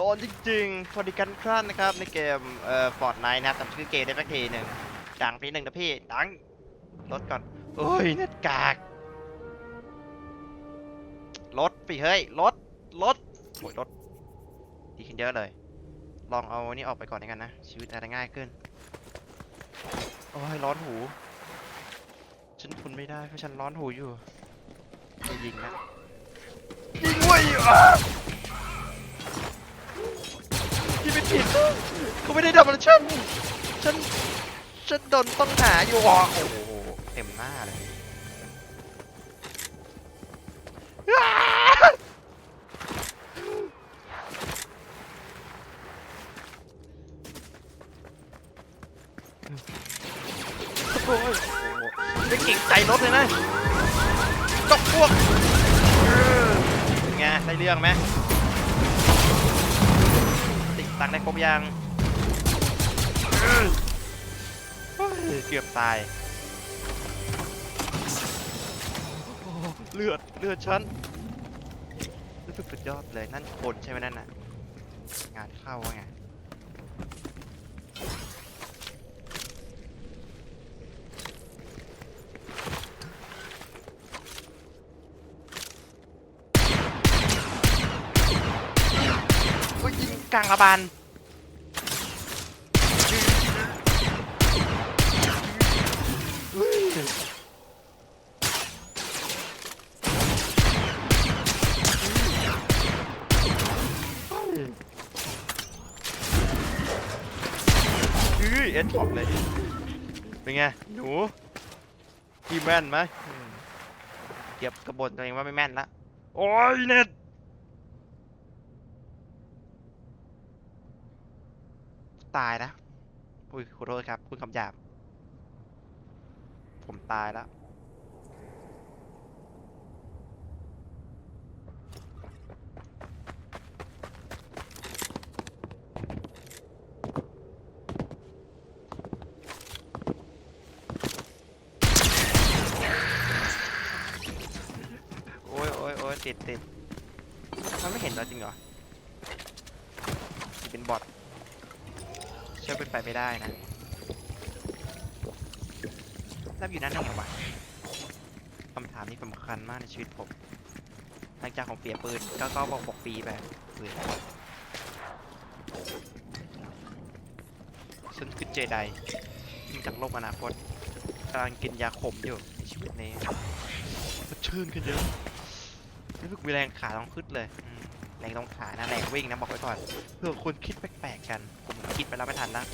ร้อนจริงๆสวัสดีกันครั้นนะครับในเกมเอ่อฟอร์ดไนท์นะครับจำชื่อเกมได้สักทีหนึ่งดังทีหนึ่งนะพี่ดังรถก่อนโอ้ยเน็ตกากรถปีเฮ้ยรถรถโอ้ยรถดีขึ้นเยอะเลย ลองเอาอันนี้ออกไปก่อนดีกันนะ ชีวิตอาจจะง่ายขึ้น โอ้ยร้อนหู ฉันทนไม่ได้เพราะฉันร้อนหูอยู่จะยิงนะยิงเว้ยอะที่ไม่ ผิดเขาไม่ได้ทำอะไรฉันฉันฉันโดนต้องหาอยู่อะโอ้โหเต็มหน้าเลยโอ้ยโอ้โหไม่เก่งใจรถเลยนะตกพวกเออเป็นไงได้เรื่องไหม ติดตังได้ครบยังเกือบตาย เลือด เลือดฉันรู้สึกสุดยอดเลยนั่นคนใช่ไหมนั่นน่ะ งานเข้าไง โอ้ยยิง กลางระบานเฮ้ยเฮ้ยเอ็นช็อตเลย เป็นไง หนูพี่แม่นไหมเก็บกระบนตัวเองว่าไม่แม่นละ โอ้ยเน็ต ตายนะ อุ้ยขอโทษครับ คุณคำหยาบ ผมตายแล้ว โอ้ยโอ้ยโอ้ยติดติดมันไม่เห็นเราจริงเหรอ เป็นบอท เชื่อเป็นไปไม่ได้นะรับอยู่นั่นได้ไงวะคำถามนี้สำคัญมากในชีวิตผม หลังจากของเปลี่ยนปืนก็ก็บอกบอกปีแบบปืนฉันคือเจไดที่มาจากโลกอนาคตกำลังกินยาขมอยู่ในชีวิตนี้มันชื่นขึ้นเยอะรู้สึกมีแรงขาต้องขึ้นเลยอืมแรงตรงขานะแรงวิ่งนะบอกไว้ก่อนเพื่อคนคิดแปลกๆกันผม คิดไปแล้วไม่ทันนะ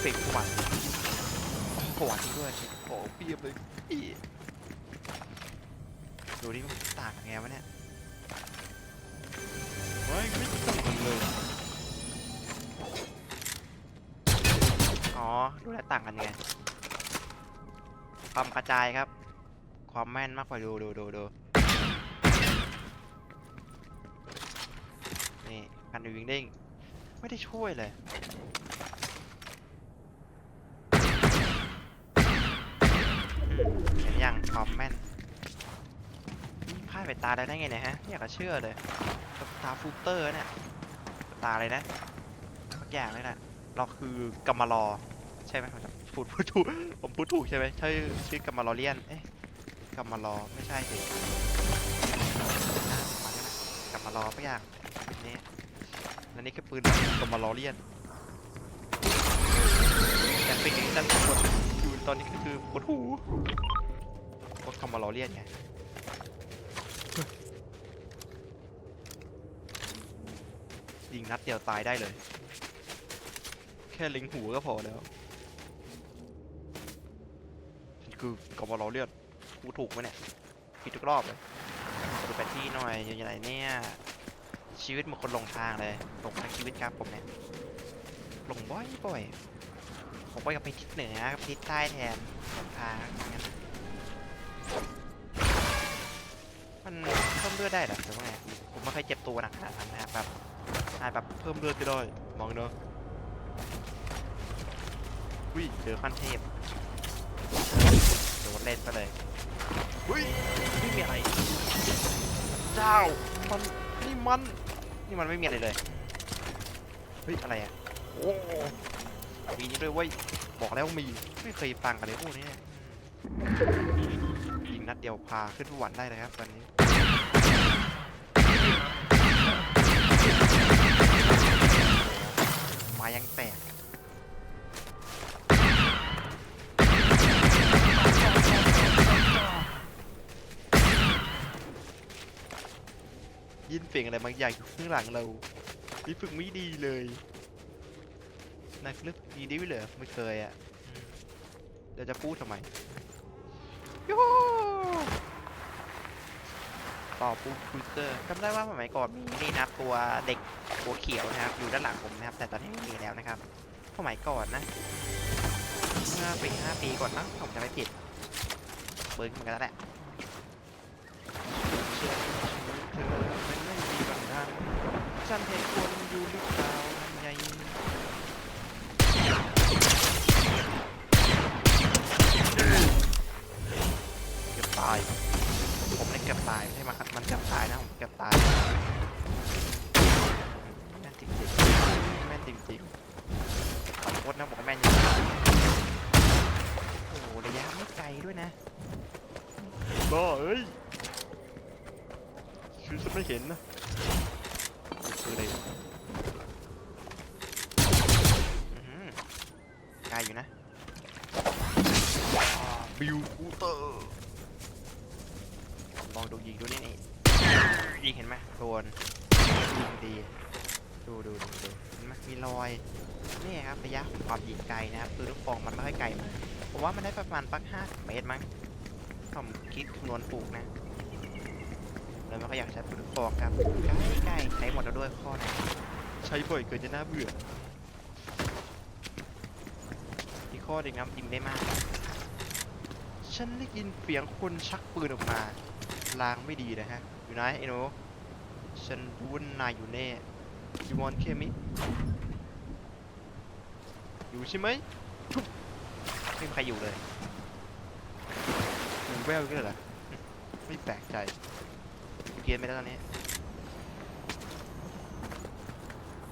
เปกหวานหวานด้วยโอ้โหเปรียบเลยดูดิมันต่างกันไงวะเนี่ยเฮ้ยไม่ต่างกันเลย อ๋อ ดูแลต่างกันไง ความกระจายครับ ความแม่นมากกว่าดูดูดูดูนี่ การดูวิ่งเด้งไม่ได้ช่วยเลยเห็นยังความแมนนี่พลาดไปตาได้ได้ไงเนี่ยฮะไม่อยากจะเชื่อเลยตาฟูเตอร์เนี่ยตาอะไรนะทุกอย่างเลยนะเราคือกำมารอใช่ไหมผมจะพูดพูดถูกผมพูดถูกใช่ไหมใช่ชื่อกำมารอเลียนเอ๊ะกำมารอไม่ใช่สิน่าจะมาเนี่ยกำมารอสักอย่างนี่ และนี่คือปืนกำมารอเลียนแต่เป็นอย่างนี้นั่นปวดอยู่ตอนนี้ก็คือปวดหูเพราะกำมารอเลียนไงยิงนัดเดียวตายได้เลย แค่ล็งหูก็พอแล้วนี่คือกบลอเลือดกูถูกไหมเนี่ยผิดทุกรอบเลยดูแผนที่หน่อยอยู่ไหนเนี่ย ชีวิตเหมันคนหลงทางเลยหลงทางชีวิตครับผมเนี่ยหลงบ่อยบ่อยผมไปกับไปทิศเหนือกับทิศใต้แทนหลงทางอย่างนั้นมันเพิ่มเลือดได้เหรอหรือว่าไงผมไม่เคยเจ็บตัวหนักขนาดนั้นนะครับแบบอาจแบบเพิ่มเลือดก็ได้มองเนอะวิเจอขั้นเทพโดนเล่นไปเลยวิไม่มีอะไรเจ้ามันนี่มัน นี่มันไม่มีอะไรเลย เฮ้ย อะไรอะ โอ้มีนี่ด้วยเว้ย บอกแล้วมี ไม่เคยฟังกันเลยพวกนี้เนี่ยยิงนัดเดียวพาขึ้นสวรรค์ได้เลยครับตอนนี้มายังแตก ยิน เสียงอะไรบางอย่างอยู่ข้างหลังเรานี่ฝึกไม่ดีเลยนายนึกดีดีไว้เหรอไม่เคยอะเดี๋ยวจะพูดทำไมยูฮูต่อปูคูเตอร์จำได้ว่าสมัยก่อนมีนี่นะตัวเด็กหัวเขียวนะครับ อยู่ด้านหลังผมนะครับ แต่ตอนนี้ไม่มีแล้วนะครับสมัยก่อนนะเมื่อปีห้าปีก่อนนะผมจะไม่ผิดเบิร์นเหมือนกันแล้วแหละ เชื่อเธอเป็นไม่ดีบางทาง ฉันเห็นคนอยู่หรือเปล่าทำไงเกือบตาย ผมเนี่ยเกือบตายไม่ใช่มามันเกือบตายนะ ผมเกือบตายแม่นจริงๆแม่นจริงๆขอโทษนะบอกว่าแม่นจริงโอ้โหระยะไม่ไกลด้วยนะบ้าเอ้ยคือฉันไม่เห็นนะ คืออะไรอื้อหือไกลอยู่นะบิวคูเตอร์ลองดูยิงดูนี่นี่ยิงเห็นไหมโดนยิงดีดูดูดูดูเห็นไหมมีรอยนี่ครับระยะความยิงไกลนะครับคือลูกฟองมันไม่ค่อยไกลมากผมว่ามันได้ประมาณปักห้าเมตรมั้งผมคิดคำนวณถูกนะ เลยไม่ค่อยอยากใช้ปืนลูกฟองครับใกล้ๆใช้หมดแล้วด้วยข้อนี้ใช้บ่อยเกินจะน่าเบื่ออีกข้อหนึ่งนะยิงได้มาก ฉันได้ยินเสียงคนชักปืนออกมาลางไม่ดีนะฮะ อยู่ไหนไอ้หนูฉันรู้ว่านายอยู่แน่ยูมอนเคมิอยู่ใช่ไหมไม่มีใครอยู่เลยหูแววกันเหรอไม่แปลกใจ เกียนไม่ได้ตอนนี้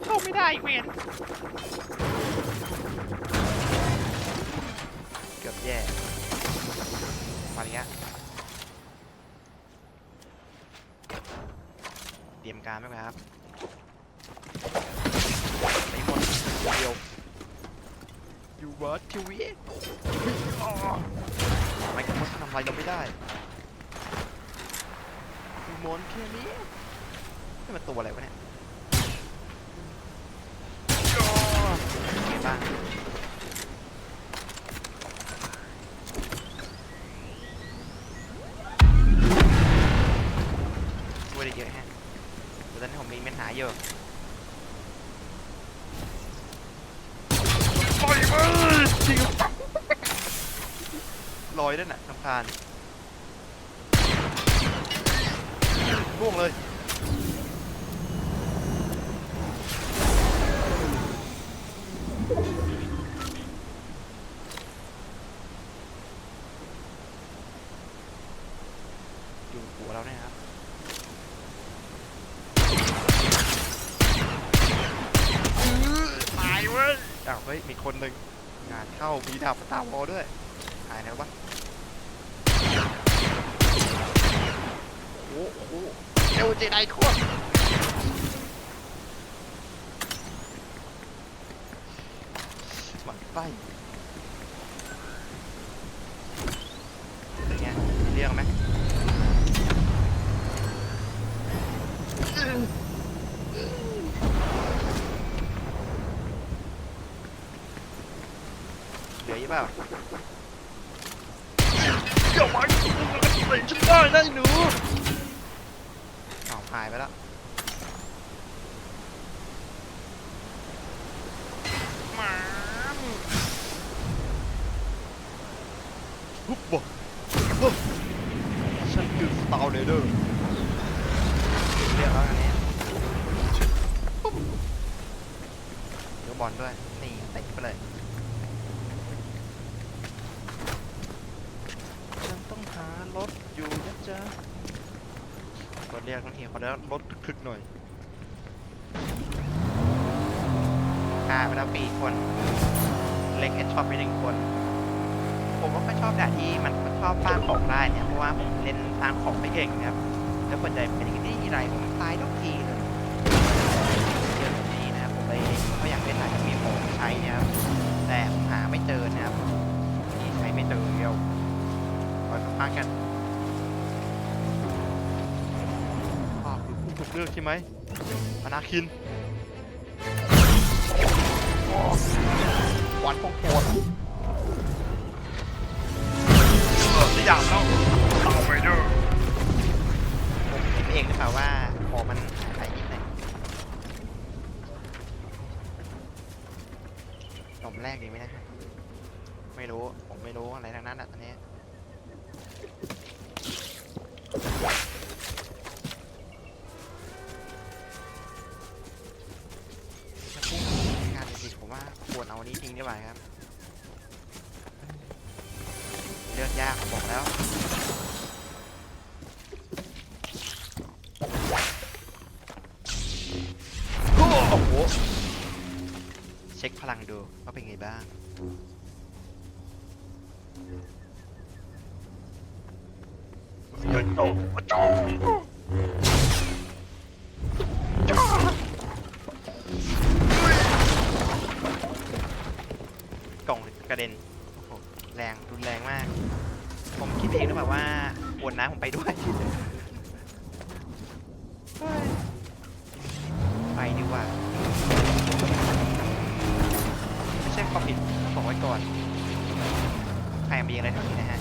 เข้าไม่ได้เวียนเกือบแย่มาเนี้ยเตรียมการไหมครับไปหมดเดียวอยู่วัดทีวีอ๋อทำไมกันมดทำอะไรเราไม่ได้คือ มอนแค่นี้นี่มันตัวอะไรวะเนี่ยย่อเป็นไงบ้างช่วยได้เยอะฮะแต่ตอนนี้ผมมีปัญหาเยอะปล่อยมือจริงลอยด้วยน่ะสำคาญ ร่วงเลยอยู่หัวเราเนี่ยครับตายเว้ยอ้าวเฮ้ยมีคนหนึ่งงานเข้ามีดาบตามอด้วยหายแล้ววะ โหเอลเจไดควบหมันไส้เป็นไงมีเรื่องไหมเหลืออีกเปล่าเดี๋ยวมันใส่ฉันได้นะไอ้หนู หายไปแล้วหมาปุ๊บบอกปุ๊บฉันคือสตาร์เลเดอร์เรียกแล้วอันนี้ปุ๊บเดี๋ยวบอลด้วย นี่เตะไปเลย ฉันต้องหารถอยู่นะจ๊ะ กด รียกทั้งทีขอเรียกรถคึกๆหน่อยฆ่าไปแล้วปีคน เล็งเฮดชอตไปหนึ่งคน ผมก็ไม่ชอบด่านที่มันชอบสร้างของได้เนี่ยเพราะว่าผมเล่นสร้างของไม่เก่งนะครับ แล้วส่วนใหญ่เป็นอย่างนี้ที่ไรผมตายทุกทีเลยเจอแบบนี้นะครับผมเลยก็อยากเล่นหลายมีของใช้นะครับแต่ผมหาไม่เจอนะครับที่ใช้ไม่เจอเดียวขอสัมภาษณ์กันอ้าวคือผู้ถูกเลือกใช่ไหมอนาคินโอ้ หวานโคตรโหดเออจะอยากแล้วเอาไปเด้อผมเห็นเองหรือเปล่าว่าของมันหายไปนิดหนึงตบแรกดีไหมนะฮะไม่รู้ ผมไม่รู้อะไรทั้งนั้นอะตอนนี้ ว่าครับเลือกยากผมบอกแล้วโอ้โหเช็คพลังดูว่าเป็นไงบ้างกล่ ว่าไม่ใช่ความผิดต้องบอกไว้ก่อนใครมีอะไรแถวนี้นะฮะ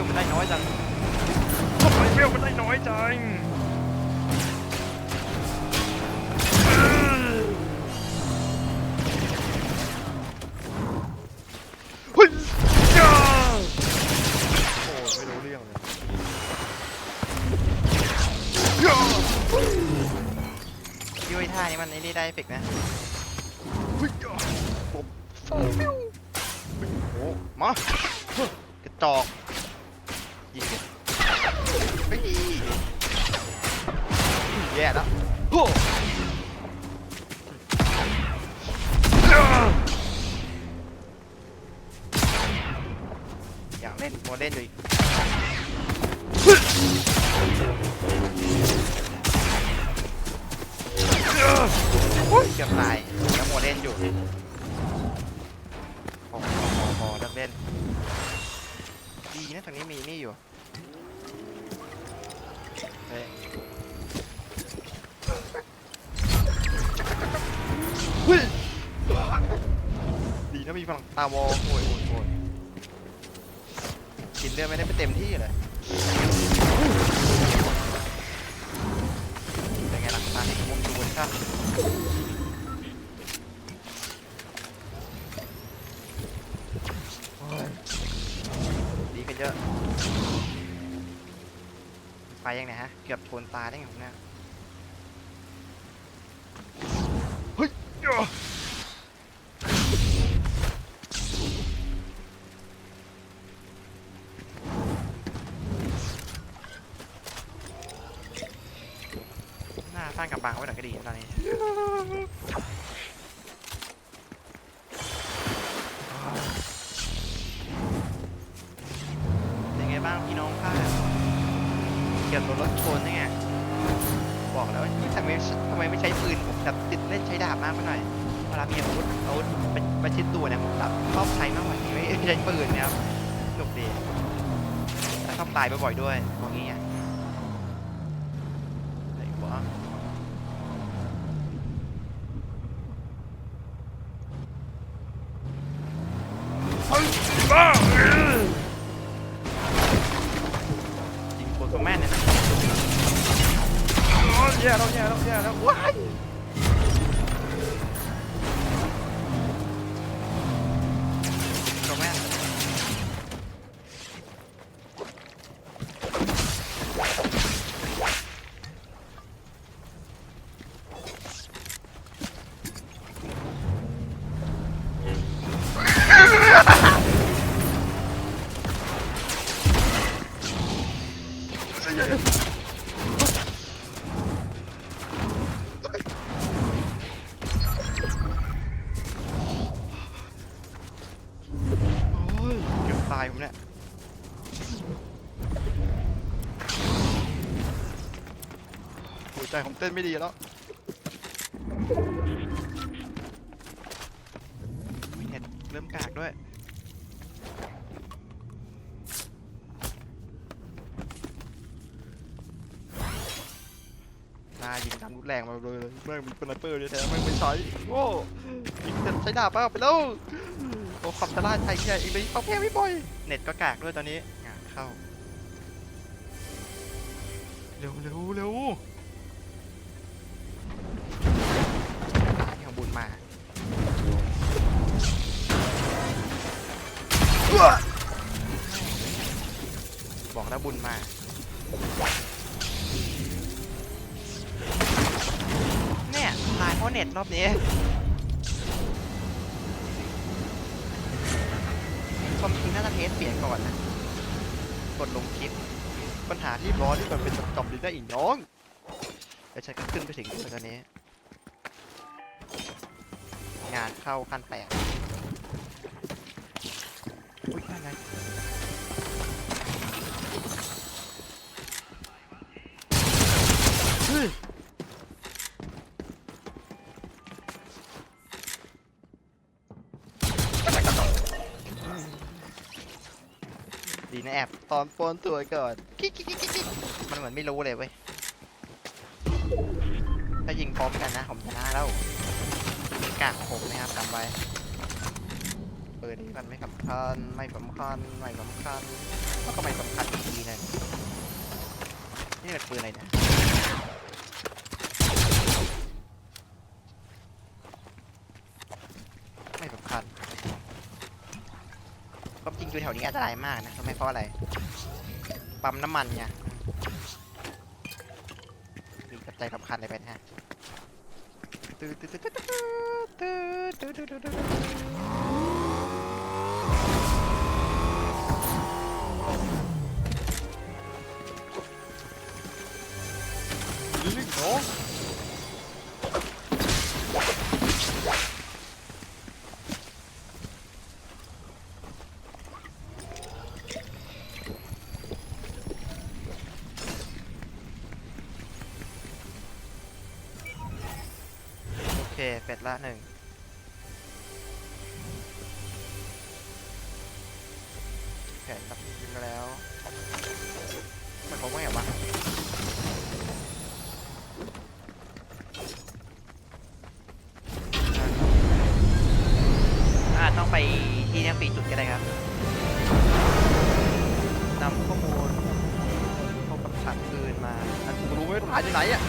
ลมันได้น้อยจังทำไมเร็วมันได้น้อยจัง เกือบตายแล้วโมเล่นอยู่พอพอพอพอเลิกเล่นดีนะตรงนี้มีนี่อยู่เฮ้ยดีนะมีพลังตาวอลโอ้ยโอ้ยโอ้ยกินเลือดไม่ได้ไปเต็มที่เลย กันดีกันเยอะ ไปยังไงฮะ เกือบชนตาได้ไงผมเนี่ย ร้างกับบังไว้หน่อยก็ดีตอนนี้เป็นไงบ้างพี่น้องค่ะเกี่ยวกับรถชนนี่ไงบอกแล้วว่าทำไมทำไมไม่ใช้ปืนผมแบบติดเล่นใช้ดาบมากไปหน่อยเวลามีอาวุธอาวุธเป็นประชิดตัวเนี่ยผมแบบชอบใช้มากกว่านี้ไม่ใช้ปืนเนี่ยครับสนุกดีแต่ชอบตายบ่อยๆด้วยบอกงี้ แย่แล้วแย่แล้วแย่แล้วว้าย ผมเต้นไม่ดีแล้วอุ๊ยเน็ตเริ่มกากด้วย หน้ายิงทำรุนแรงมาเลยแม่งมีสไนเปอร์ด้วยแท้แม่งไม่ใช้โอ้ยิงแต่ใช้ดาบเปล่าไปแล้วโอ้ความชะล่าใจใหญ่อีกเลยเอาแพ้ไม่บอยเน็ตก็กากด้วยตอนนี้งานเข้า เร็วเร็วเร็ว บอกแล้วบุญมาเนี่ยตายเพราะเน็ตรอบนี้ความจริงน่าจะเทสเปลี่ยนก่อนนะ กดลงคลิป ปัญหาที่รอนที่มันเป็นจอบๆดีได้อีกน้องแล้วฉันก็ขึ้นไปถึงตอนนี้ งานเข้าขั้นแตกอุ้ยอะไรเฮ้ย ดีนะแอบตอนปลอนตัวก่อนกิ๊กกิ๊กกิ๊กกิ๊กมันเหมือนไม่รู้เลยเว้ยถ้ายิงพร้อมกันนะผมชนะแล้วกากผมนะครับจำไว้ปืนนี้มันไม่สำคัญไม่สำคัญไม่สำคัญแล้วก็ไม่สำคัญอีกทีนึงนี่เป็นปืนอะไรนะไม่สำคัญ ความจริง อยู่แถวนี้อันตรายมากนะทำไมเพราะอะไร ปั๊มน้ำมันไงมีกับใจสำคัญเลยเป็นฮะตื้อตื้อตื้อตื้อตื้อตื้อตื้อ เคเป็ดละหนึ่งแผนรับยิงมาแล้ว มันคงไม่เหรอวะอ่าต้องไปที่เนี่ยปีจุดก็ได้ครับนำข้อมูลพวกกับขันคืนมาอันกูรู้ไหมว่าหายอยู่ไหนอะ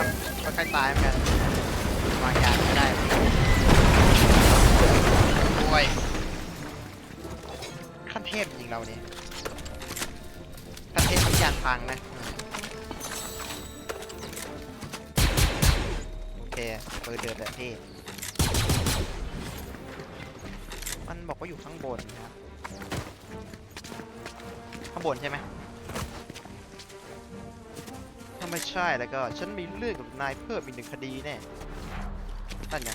ครับก็ใกล้ตายเหมือนกันวางยาไม่ได้โอ้ยขั้นเทพจริงเราเนี่ยขั้นเทพทุกอย่างพังนะ โอเคเปิดเดือดเลยพี่มันบอกว่าอยู่ข้างบนนะครับ ข้างบนใช่ไหม ไม่ใช่แล้วก็ฉันมีเรื่องกับนายเพิ่มอีกหนึ่งคดีแน่นั่นไง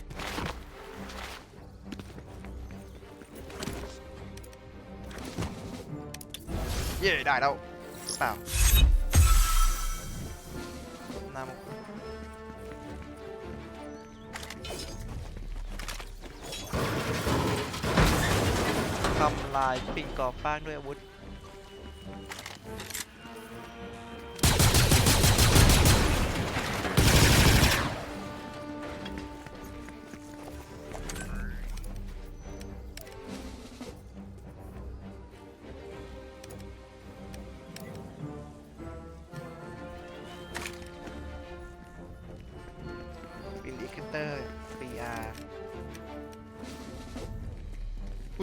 เย่ได้แล้วหรือเปล่านำทำลายปิงกอบฟางด้วยอาวุธ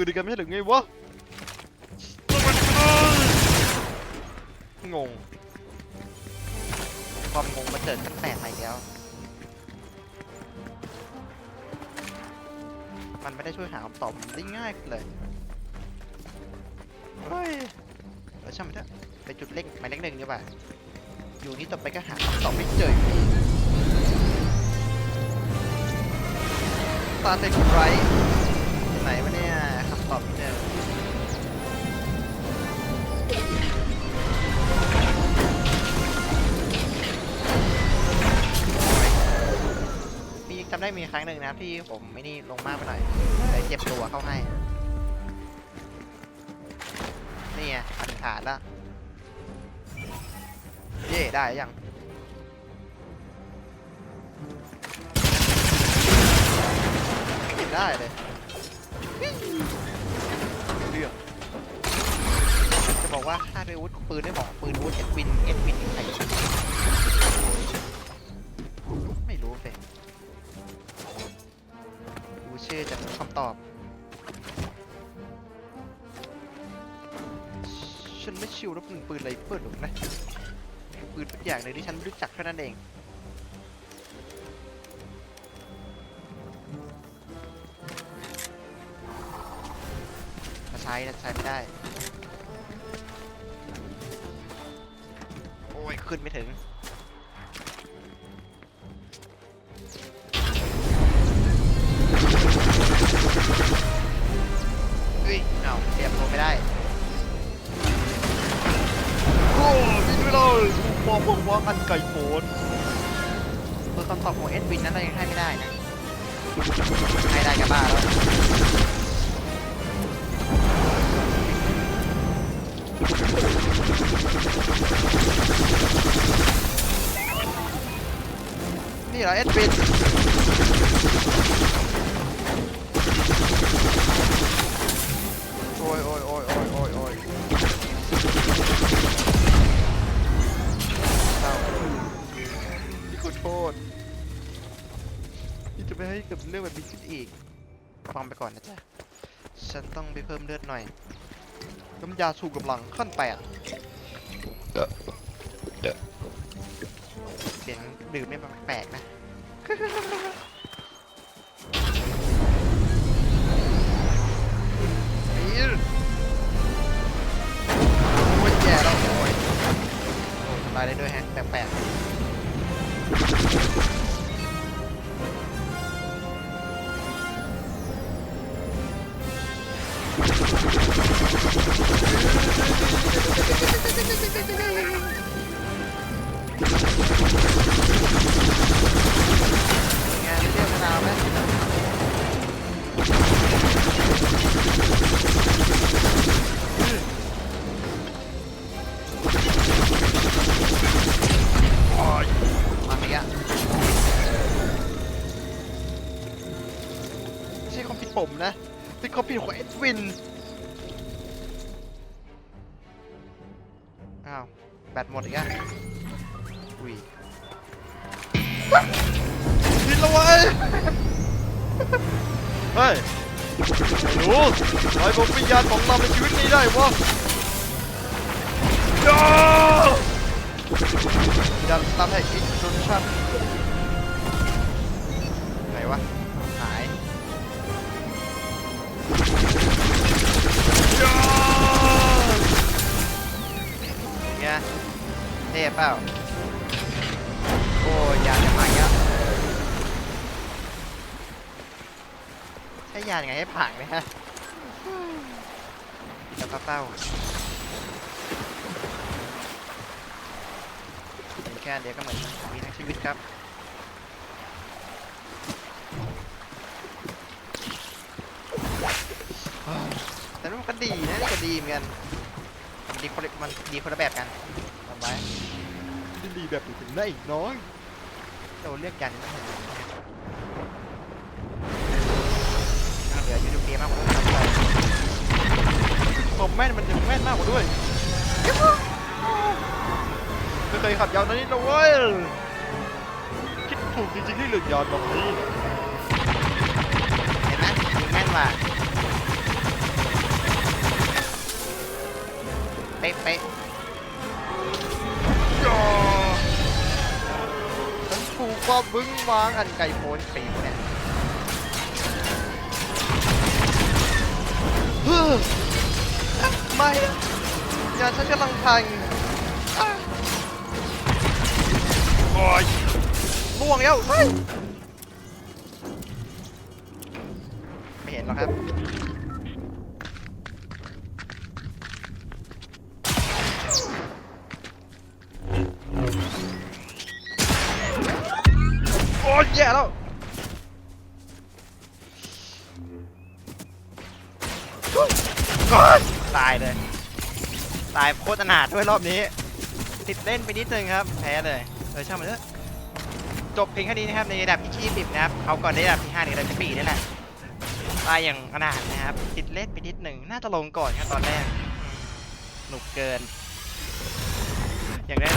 นเดียวกันไม่ใช่หรือไงวะงง ความงงมาเจิดขั้นแปดมาอีกแล้ว มันไม่ได้ช่วยหาคำตอบได้ง่ายเลยเฮ้ยเออช่างมันเถอะไปจุดเล็กหมายเลขหนึ่งดีกว่าอยู่นี่ต่อไปก็หาคำตอบไม่เจออยู่ดีตาเต็กไรไหนวะเนี่ย ตอบไม่เจอมีจำได้มีครั้งหนึ่งนะที่ผมไม่นี่ลงมากไปหน่อยเลยเจ็บตัวเข้าให้ นี่ไงมาถึงฐานแล้วเย่ได้ยังได้เลย ปืนได้บอกปืนวุธเอ็ดวินเอ็ดวินใครไม่รู้เฟดูชื่อจากคำตอบ ฉันไม่ชิวแล้วปืนปืนไรเปิดหรอกนะ ปืนทุกอย่างเลยที่ฉันรู้จักเท่านั้นเองมาใช้นะใช้ไม่ได้ ขึ้นไม่ถึง เหรอเอ็ดวินโอ้ยโอ้ยโอ้ยโอ้ยโอ้ยโอ้ยเศร้าพี่ขอโทษพี่จะไม่ให้เกิดเรื่องแบบนี้ขึ้นอีกฟังไปก่อนนะจ๊ะ ฉันต้องไปเพิ่มเลือดหน่อยน้ำยาชูกำลังขั้นแปดเสียงดื่มไม่แปลกๆนะ นี่โอ้ยแย่แล้วโอ้ยโอ้ยทำลายได้ด้วยแฮะแปลกๆ เว้ยเฮ้ยไอ้หนูไอ้ผมวิญญาณของเราในชีวิตนี้ได้วะย่าดันตันให้อินโดนชั่นไหนวะ หายเนี่ยเทพเปล่า ใช้ยานยังไงให้ผ่านไหมฮะแล้วก็เป้าเป็นแค่อันเดียวก็เหมือนมีทั้งชีวิตครับแต่ว่ามันก็ดีนะนี่ก็ดีเหมือนกันมันดีคนละมันดีคนละแบบกันทำไว้ดีแบบถึงได้อีกน้อยเราเรียกยันไม่เห็นนะครับยังเห ลือยูทูบเกมมากกว่านั้นครับผมแม่นมันยังแม่นมากกว่าด้วยไม่เคยขับยาวนั้นนี่นะเว้ยคิดถูกจริงๆที่เหลือยาวตรงนี้เห็นไหมยิงแม่นว่ะเป๊ะเป๊ะย่าฉันถูกความบึ้งวางอันไกลโพ้นปีกเนี่ย ไม่ยาฉันกำลังพังอะโอ้ยม่วงแล้วเฮ้ยไม่ วยรอบนี้ ติดเล่นไปนิดนึงครับ แพ้เลยเออช่างมันเถอะจบเพียงแค่นี้นะครับในระดับที่20นะครับเขาก่อนในระดับที่5ในระดับที่4นี่แหละตายอย่างอนาถนะครับ ติดเล่นไปนิดหนึ่งน่าจะลงก่อนครับตอนแรกหนุกเกิน อย่างได้